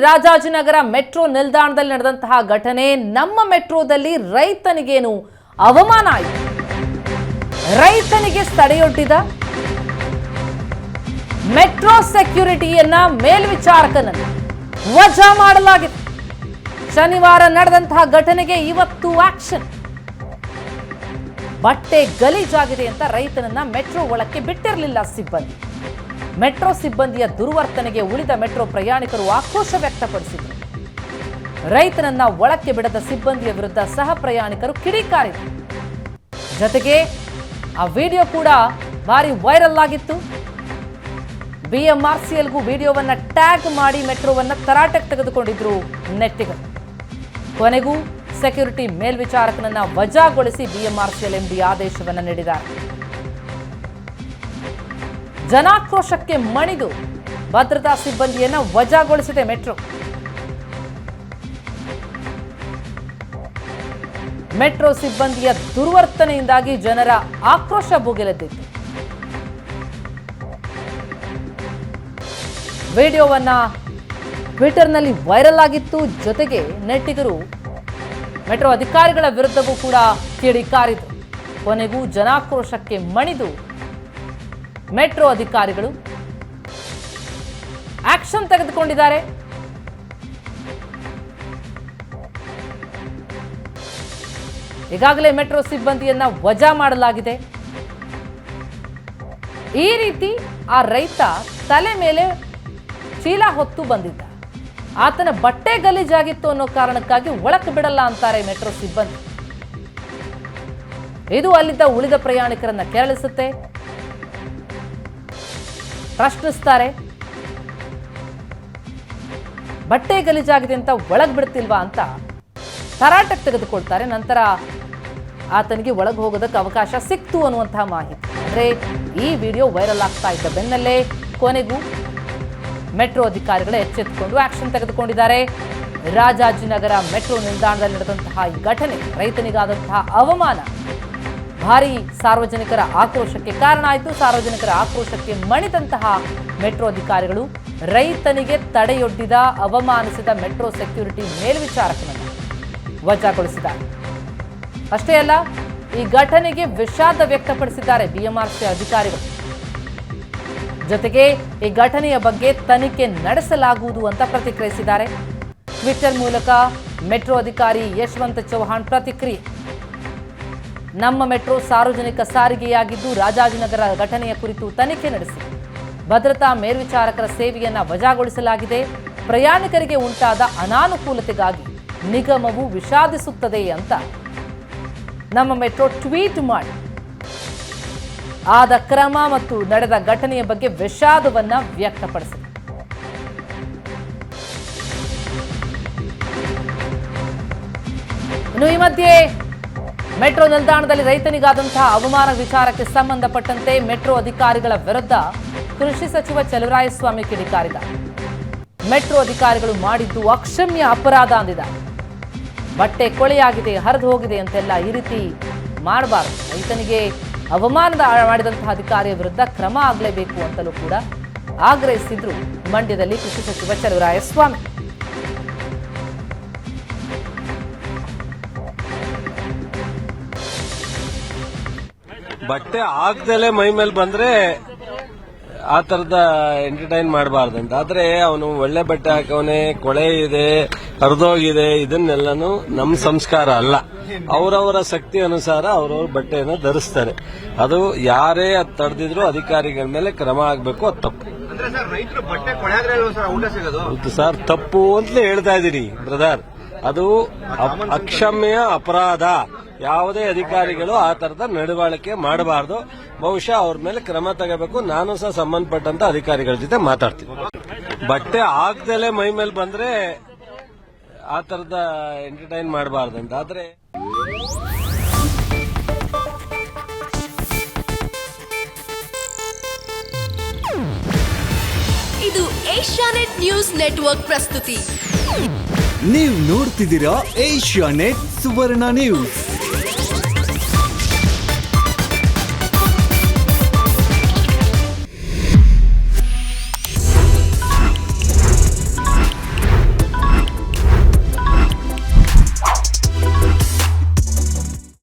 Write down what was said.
Rajajinagar metro ನಿಲ್ದಾಣದಲ್ಲಿ ನಡೆದಂತಹ ಘಟನೆ ನಮ್ಮ ಮೆಟ್ರೋದಲ್ಲಿ ರೈತನಿಗೇನು ಅವಮಾನ ಆಯಿತು? ರೈತನಿಗೆ ತಡೆಯೊಡ್ಡಿದ ಮೆಟ್ರೋ ಸೆಕ್ಯೂರಿಟಿಯನ್ನ ಮೇಲ್ವಿಚಾರಕನನ್ನು ವಜಾ ಮಾಡಲಾಗಿತ್ತು ಶನಿವಾರ ನಡೆದಂತಹ ಘಟನೆಗೆ ಇವತ್ತು ಆಕ್ಷನ್. ಬಟ್ಟೆ ಗಲೀಜಾಗಿದೆ ಅಂತ ರೈತನನ್ನ ಮೆಟ್ರೋ ಒಳಕ್ಕೆ ಬಿಟ್ಟಿರಲಿಲ್ಲ ಸಿಬ್ಬಂದಿ. ಮೆಟ್ರೋ ಸಿಬ್ಬಂದಿಯ ದುರ್ವರ್ತನೆಗೆ ಉಳಿದ ಮೆಟ್ರೋ ಪ್ರಯಾಣಿಕರು ಆಕ್ರೋಶ ವ್ಯಕ್ತಪಡಿಸಿದರು. ರೈತನನ್ನ ಒಳಕ್ಕೆ ಬಿಡದ ಸಿಬ್ಬಂದಿಯ ವಿರುದ್ಧ ಸಹ ಪ್ರಯಾಣಿಕರು ಕಿಡಿಕಾರಿದರು. ಜೊತೆಗೆ ಆ ವಿಡಿಯೋ ಕೂಡ ಭಾರಿ ವೈರಲ್ ಆಗಿತ್ತು. ಬಿಎಂಆರ್ಸಿಎಲ್ಗೂ ವಿಡಿಯೋವನ್ನ ಟ್ಯಾಗ್ ಮಾಡಿ ಮೆಟ್ರೋವನ್ನ ತರಾಟೆಗೆ ತೆಗೆದುಕೊಂಡಿದ್ರು ನೆಟ್ಟಿಗರು. ಕೊನೆಗೂ ಸೆಕ್ಯೂರಿಟಿ ಮೇಲ್ವಿಚಾರಕನನ್ನ ವಜಾಗೊಳಿಸಿ ಬಿಎಂಆರ್ಸಿಎಲ್ ಎಂಬಿ ಆದೇಶವನ್ನು ನೀಡಿದ್ದಾರೆ. ಜನಾಕ್ರೋಶಕ್ಕೆ ಮಣಿದು ಭದ್ರತಾ ಸಿಬ್ಬಂದಿಯನ್ನು ವಜಾಗೊಳಿಸಿದೆ ಮೆಟ್ರೋ. ಮೆಟ್ರೋ ಸಿಬ್ಬಂದಿಯ ದುರ್ವರ್ತನೆಯಿಂದಾಗಿ ಜನರ ಆಕ್ರೋಶ ಭುಗಿಲೆದ್ದಿತ್ತು. ವಿಡಿಯೋವನ್ನ ಟ್ವಿಟರ್ನಲ್ಲಿ ವೈರಲ್ ಆಗಿತ್ತು. ಜೊತೆಗೆ ನೆಟ್ಟಿಗರು ಮೆಟ್ರೋ ಅಧಿಕಾರಿಗಳ ವಿರುದ್ಧವೂ ಕೂಡ ಕಿಡಿಕಾರಿತು ಕೊನೆಗೂ ಜನಾಕ್ರೋಶಕ್ಕೆ ಮಣಿದು ಮೆಟ್ರೋ ಅಧಿಕಾರಿಗಳು ಆಕ್ಷನ್ ತೆಗೆದುಕೊಂಡಿದ್ದಾರೆ. ಈಗಾಗಲೇ ಮೆಟ್ರೋ ಸಿಬ್ಬಂದಿಯನ್ನ ವಜಾ ಮಾಡಲಾಗಿದೆ. ಈ ರೀತಿ ಆ ರೈತ ತಲೆ ಮೇಲೆ ಚೀಲ ಹೊತ್ತು ಬಂದಿದ್ದ. ಆತನ ಬಟ್ಟೆ ಗಲೀಜಾಗಿತ್ತು ಅನ್ನೋ ಕಾರಣಕ್ಕಾಗಿ ಒಳಕ್ಕೆ ಬಿಡಲ್ಲ ಅಂತಾರೆ ಮೆಟ್ರೋ ಸಿಬ್ಬಂದಿ. ಇದು ಅಲ್ಲಿದ್ದ ಉಳಿದ ಪ್ರಯಾಣಿಕರನ್ನ ಕೆರಳಿಸುತ್ತೆ. ಪ್ರಶ್ನಿಸ್ತಾರೆ. ಬಟ್ಟೆ ಗಲೀಜಾಗಿದೆ ಅಂತ ಒಳಗೆ ಬಿಡ್ತಿಲ್ವಾ ಅಂತ ತರಾಟಕ್ಕೆ ತೆಗೆದುಕೊಳ್ತಾರೆ. ನಂತರ ಆತನಿಗೆ ಒಳಗೆ ಹೋಗೋದಕ್ಕೆ ಅವಕಾಶ ಸಿಕ್ತು ಅನ್ನುವಂತಹ ಮಾಹಿತಿ. ಅಂದ್ರೆ ಈ ವಿಡಿಯೋ ವೈರಲ್ ಆಗ್ತಾ ಇದ್ದ ಬೆನ್ನಲ್ಲೇ ಕೊನೆಗೂ ಮೆಟ್ರೋ ಅಧಿಕಾರಿಗಳು ಎಚ್ಚೆತ್ತುಕೊಂಡು ಆಕ್ಷನ್ ತೆಗೆದುಕೊಂಡಿದ್ದಾರೆ. ರಾಜಾಜಿನಗರ ಮೆಟ್ರೋ ನಿಲ್ದಾಣದಲ್ಲಿ ನಡೆದಂತಹ ಈ ಘಟನೆ ರೈತನಿಗಾದಂತಹ ಅವಮಾನ ಭಾರಿ ಸಾರ್ವಜನಿಕರ ಆಕ್ರೋಶಕ್ಕೆ ಕಾರಣ ಆಯಿತು. ಸಾರ್ವಜನಿಕರ ಆಕ್ರೋಶಕ್ಕೆ ಮಣಿದಂತಹ ಮೆಟ್ರೋ ಅಧಿಕಾರಿಗಳು ರೈತನಿಗೆ ತಡೆಯೊಡ್ಡಿದ, ಅವಮಾನಿಸಿದ ಮೆಟ್ರೋ ಸೆಕ್ಯೂರಿಟಿ ಮೇಲ್ವಿಚಾರಕನನ್ನು ವಜಾಗೊಳಿಸಿದ್ದಾರೆ. ಅಷ್ಟೇ ಅಲ್ಲ, ಈ ಘಟನೆಗೆ ವಿಷಾದ ವ್ಯಕ್ತಪಡಿಸಿದ್ದಾರೆ ಬಿಎಂಆರ್ಸಿ ಅಧಿಕಾರಿಗಳು. ಜೊತೆಗೆ ಈ ಘಟನೆಯ ಬಗ್ಗೆ ತನಿಖೆ ನಡೆಸಲಾಗುವುದು ಅಂತ ಪ್ರತಿಕ್ರಿಯಿಸಿದ್ದಾರೆ. ಟ್ವಿಟರ್ ಮೂಲಕ ಮೆಟ್ರೋ ಅಧಿಕಾರಿ ಯಶವಂತ್ ಚೌಹಾಣ್ ಪ್ರತಿಕ್ರಿಯೆ. ನಮ್ಮ ಮೆಟ್ರೋ ಸಾರ್ವಜನಿಕ ಸಾರಿಗೆಯಾಗಿದ್ದು ರಾಜಾಜಿನಗರ ಘಟನೆಯ ಕುರಿತು ತನಿಖೆ ನಡೆಸಿ. ಭದ್ರತಾ ಮೇಲ್ವಿಚಾರಕರ ಸೇವೆಯನ್ನು ವಜಾಗೊಳಿಸಲಾಗಿದೆ. ಪ್ರಯಾಣಿಕರಿಗೆ ಉಂಟಾದ ಅನಾನುಕೂಲತೆಗಾಗಿ ನಿಗಮವು ವಿಷಾದಿಸುತ್ತದೆ ಅಂತ ನಮ್ಮ ಮೆಟ್ರೋ ಟ್ವೀಟ್ ಮಾಡಿ. ಆದ ಕ್ರಮ ಮತ್ತು ನಡೆದ ಘಟನೆಯ ಬಗ್ಗೆ ವಿಷಾದವನ್ನು ವ್ಯಕ್ತಪಡಿಸಿದೆ. ಇನ್ನು ಈ ಮಧ್ಯೆ ಮೆಟ್ರೋ ನಿಲ್ದಾಣದಲ್ಲಿ ರೈತನಿಗಾದಂತಹ ಅವಮಾನ ವಿಚಾರಕ್ಕೆ ಸಂಬಂಧಪಟ್ಟಂತೆ ಮೆಟ್ರೋ ಅಧಿಕಾರಿಗಳ ವಿರುದ್ಧ ಕೃಷಿ ಸಚಿವ ಚಲುವರಾಯಸ್ವಾಮಿ ಕಿಡಿಕಾರಿದ. ಮೆಟ್ರೋ ಅಧಿಕಾರಿಗಳು ಮಾಡಿದ್ದು ಅಕ್ಷಮ್ಯ ಅಪರಾಧ ಅಂದಿದ. ಬಟ್ಟೆ ಕೊಳೆಯಾಗಿದೆ, ಹರಿದು ಹೋಗಿದೆ ಅಂತೆಲ್ಲ ಈ ರೀತಿ ಮಾಡಬಾರ್ದು. ರೈತನಿಗೆ ಅವಮಾನದ ಮಾಡಿದಂತಹ ಅಧಿಕಾರಿಯ ವಿರುದ್ಧ ಕ್ರಮ ಆಗಲೇಬೇಕು ಅಂತಲೂ ಕೂಡ ಆಗ್ರಹಿಸಿದ್ರು ಮಂಡ್ಯದಲ್ಲಿ ಕೃಷಿ ಸಚಿವ ಚಲುವರಾಯಸ್ವಾಮಿ. ಬಟ್ಟೆ ಹಾಕ್ದಲೆ ಮೈ ಮೇಲೆ ಬಂದ್ರೆ ಆ ತರದ ಎಂಟರ್ಟೈನ್ ಮಾಡಬಾರ್ದಂತ. ಆದ್ರೆ ಅವನು ಒಳ್ಳೆ ಬಟ್ಟೆ ಹಾಕವನೆ ಕೊಳೆ ಇದೆ ಹರಿದೋಗಿದೆ ಇದನ್ನೆಲ್ಲನು ನಮ್ಮ ಸಂಸ್ಕಾರ ಅಲ್ಲ. ಅವರವರ ಶಕ್ತಿ ಅನುಸಾರ ಅವರವ್ರ ಬಟ್ಟೆಯನ್ನು ಧರಿಸ್ತಾರೆ. ಅದು ಯಾರೇ ಅದು ತಡೆದಿದ್ರು ಅಧಿಕಾರಿಗಳ ಮೇಲೆ ಕ್ರಮ ಆಗಬೇಕು ಅದು ತಪ್ಪು. ಸರ್ ತಪ್ಪು ಅಂತಲೇ ಹೇಳ್ತಾ ಇದ್ದೀನಿ ಬ್ರದರ್. ಅದು ಅಕ್ಷಮ್ಯ ಅಪರಾಧ. ಯಾವುದೇ ಅಧಿಕಾರಿಗಳು ಆ ತರದ ನಡವಳಿಕೆ ಮಾಡಬಾರದು. ಬಹುಶಃ ಅವ್ರ ಮೇಲೆ ಕ್ರಮ ತಗೋಬೇಕು. ನಾನು ಸಹ ಸಂಬಂಧಪಟ್ಟಂತ ಅಧಿಕಾರಿಗಳ ಜೊತೆ ಮಾತಾಡ್ತೀನಿ. ಬಟ್ಟೆ ಹಾಕ್ದಲೆ ಮೈ ಮೇಲೆ ಬಂದ್ರೆ ಆ ತರದ ಎಂಟರ್ಟೈನ್ ಮಾಡಬಾರ್ದಂತ ಆದ್ರೆ ಇದು ಏಷ್ಯಾನೆಟ್ ನ್ಯೂಸ್ ನೆಟ್ವರ್ಕ್ ಪ್ರಸ್ತುತಿ. ನೀವು ನೋಡ್ತಿದ್ದೀರಾ ಏಷ್ಯಾ ನೆಟ್ ಸುವರ್ಣ ನ್ಯೂಸ್.